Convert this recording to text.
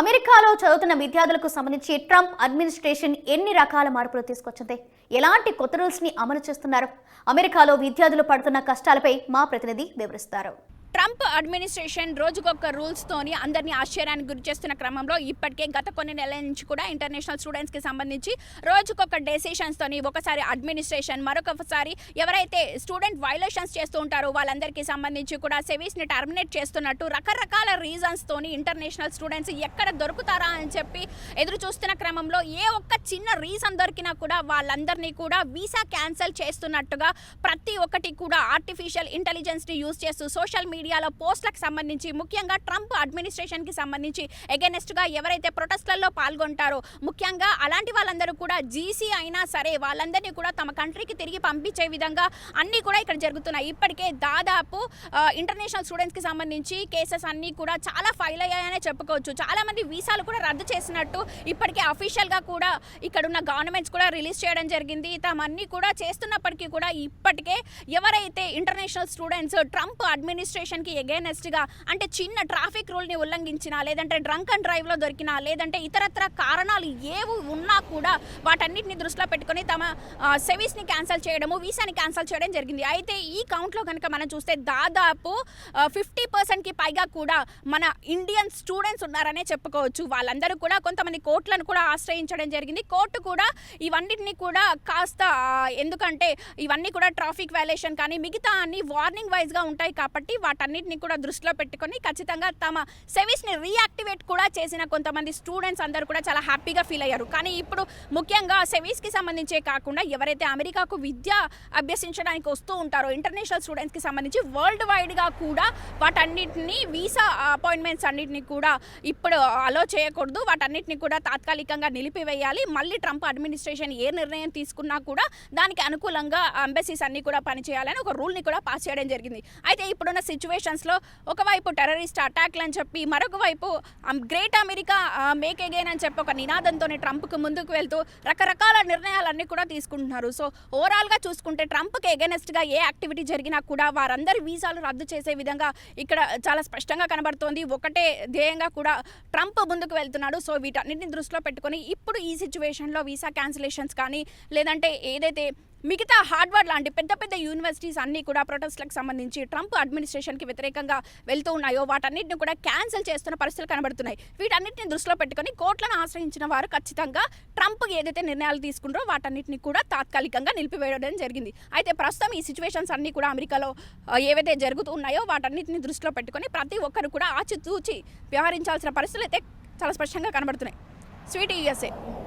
అమెరికాలో చదువుతున్న విద్యార్థులకు సంబంధించి ట్రంప్ అడ్మినిస్ట్రేషన్ ఎన్ని రకాల మార్పులు తీసుకొచ్చింది? ఎలాంటి కొత్త రూల్స్ని అమలు చేస్తున్నారు? అమెరికాలో విద్యార్థులు పడుతున్న కష్టాలపై మా ప్రతినిధి వివరిస్తారు. ట్రంప్ అడ్మినిస్ట్రేషన్ రోజుకొక రూల్స్తోని అందరిని అందరినీ ఆశ్చర్యానికి గురి చేస్తున్న క్రమంలో ఇప్పటికే గత కొన్ని నెలల నుంచి కూడా ఇంటర్నేషనల్ స్టూడెంట్స్కి సంబంధించి రోజుకొక డెసిషన్స్ తోని ఒకసారి అడ్మినిస్ట్రేషన్ మరొకసారి ఎవరైతే స్టూడెంట్ వైలేషన్స్ చేస్తూ ఉంటారో వాళ్ళందరికీ సంబంధించి కూడా సెవీస్ని టర్మినేట్ చేస్తున్నట్టు రకరకాల రీజన్స్ తోని ఇంటర్నేషనల్ స్టూడెంట్స్ ఎక్కడ దొరుకుతారా అని చెప్పి ఎదురు చూస్తున్న క్రమంలో ఏ ఒక్క చిన్న రీజన్ దొరికినా కూడా వాళ్ళందరినీ కూడా వీసా క్యాన్సిల్ చేస్తున్నట్టుగా ప్రతి ఒక్కటి కూడా ఆర్టిఫిషియల్ ఇంటెలిజెన్స్ని యూజ్ చేస్తూ సోషల్ మీడియా మీడియాలో పోస్టులకు సంబంధించి ముఖ్యంగా ట్రంప్ అడ్మినిస్ట్రేషన్కి సంబంధించి అగెనెస్ట్గా ఎవరైతే ప్రొటెస్ట్లలో పాల్గొంటారో ముఖ్యంగా అలాంటి వాళ్ళందరూ కూడా జీసీ అయినా సరే వాళ్ళందరినీ కూడా తమ కంట్రీకి తిరిగి పంపించే విధంగా అన్నీ కూడా ఇక్కడ జరుగుతున్నాయి. ఇప్పటికే దాదాపు ఇంటర్నేషనల్ స్టూడెంట్స్కి సంబంధించి కేసెస్ అన్నీ కూడా చాలా ఫైల్ అయ్యాయనే చెప్పుకోవచ్చు. చాలామంది వీసాలు కూడా రద్దు చేసినట్టు ఇప్పటికే అఫీషియల్గా కూడా ఇక్కడ ఉన్న గవర్నమెంట్స్ కూడా రిలీజ్ చేయడం జరిగింది. తమన్నీ కూడా చేస్తున్నప్పటికీ కూడా ఇప్పటికే ఎవరైతే ఇంటర్నేషనల్ స్టూడెంట్స్ ట్రంప్ అడ్మినిస్ట్రేషన్ అడ్మినిస్ట్రేషన్కి ఎగైనెస్ట్గా అంటే చిన్న ట్రాఫిక్ రూల్ని ఉల్లంఘించినా లేదంటే డ్రంక్ అండ్ డ్రైవ్లో దొరికినా లేదంటే ఇతరత్ర కారణాలు ఏవి ఉన్నా కూడా వాటన్నిటిని దృష్టిలో పెట్టుకొని తమ సెవీస్ని క్యాన్సిల్ చేయడము వీసాని క్యాన్సిల్ చేయడం జరిగింది. అయితే ఈ కౌంట్లో కనుక మనం చూస్తే దాదాపు ఫిఫ్టీ పర్సెంట్కి పైగా కూడా మన ఇండియన్ స్టూడెంట్స్ ఉన్నారనే చెప్పుకోవచ్చు. వాళ్ళందరూ కూడా కొంతమంది కోర్టులను కూడా ఆశ్రయించడం జరిగింది. కోర్టు కూడా ఇవన్నిటిని కూడా కాస్త ఎందుకంటే ఇవన్నీ కూడా ట్రాఫిక్ వైలేషన్ కానీ మిగతా అన్ని వార్నింగ్ వైజ్గా ఉంటాయి కాబట్టి వాటి వాటన్నిటిని కూడా దృష్టిలో పెట్టుకొని ఖచ్చితంగా తమ సెవీస్ని రీయాక్టివేట్ కూడా చేసిన కొంతమంది స్టూడెంట్స్ అందరూ కూడా చాలా హ్యాపీగా ఫీల్ అయ్యారు. కానీ ఇప్పుడు ముఖ్యంగా సెవీస్కి సంబంధించే కాకుండా ఎవరైతే అమెరికాకు విద్య అభ్యసించడానికి వస్తూ ఉంటారో ఇంటర్నేషనల్ స్టూడెంట్స్కి సంబంధించి వరల్డ్ వైడ్గా కూడా వాటన్నిటిని వీసా అపాయింట్మెంట్స్ అన్నిటిని కూడా ఇప్పుడు అలో చేయకూడదు. వాటన్నిటిని కూడా తాత్కాలికంగా నిలిపివేయాలి. మళ్ళీ ట్రంప్ అడ్మినిస్ట్రేషన్ ఏ నిర్ణయం తీసుకున్నా కూడా దానికి అనుకూలంగా అంబెసీస్ అన్ని కూడా పనిచేయాలని ఒక రూల్ని కూడా పాస్ చేయడం జరిగింది. అయితే ఇప్పుడున్న సిచ్యువేషన్స్లో ఒకవైపు టెర్రరిస్ట్ అటాక్లు అని చెప్పి మరొక వైపు గ్రేట్ అమెరికా మేక్ అగైన్ అని చెప్పి ఒక నినాదంతో ట్రంప్కి ముందుకు వెళ్తూ రకరకాల నిర్ణయాలన్నీ కూడా తీసుకుంటున్నారు. సో ఓవరాల్గా చూసుకుంటే ట్రంప్కి ఎగెనెస్ట్గా ఏ యాక్టివిటీ జరిగినా కూడా వారందరి వీసాలు రద్దు చేసే విధంగా ఇక్కడ చాలా స్పష్టంగా కనబడుతోంది. ఒకటే ధ్యేయంగా కూడా ట్రంప్ ముందుకు వెళ్తున్నాడు. సో వీటన్నిటిని దృష్టిలో పెట్టుకొని ఇప్పుడు ఈ సిచ్యువేషన్లో వీసా క్యాన్సిలేషన్స్ కానీ లేదంటే ఏదైతే మిగతా హార్డ్వర్డ్ లాంటి పెద్ద పెద్ద యూనివర్సిటీస్ అన్నీ కూడా ప్రొటెస్ట్లకు సంబంధించి ట్రంప్ అడ్మినిస్ట్రేషన్కి వ్యతిరేకంగా వెళ్తూ ఉన్నాయో వాటన్నిటిని కూడా క్యాన్సిల్ చేస్తున్న పరిస్థితులు కనబడుతున్నాయి. వీటన్నిటిని దృష్టిలో పెట్టుకొని కోట్లను ఆశ్రయించిన వారు ఖచ్చితంగా ట్రంప్ ఏదైతే నిర్ణయాలు తీసుకుంటారో వాటన్నిటిని కూడా తాత్కాలికంగా నిలిపివేయడం జరిగింది. అయితే ప్రస్తుతం ఈ సిచ్యువేషన్స్ అన్నీ కూడా అమెరికాలో ఏవైతే జరుగుతూ ఉన్నాయో వాటన్నిటిని దృష్టిలో పెట్టుకొని ప్రతి ఒక్కరు కూడా ఆచితూచి వ్యవహరించాల్సిన పరిస్థితులు అయితే చాలా స్పష్టంగా కనబడుతున్నాయి. Sweet USA.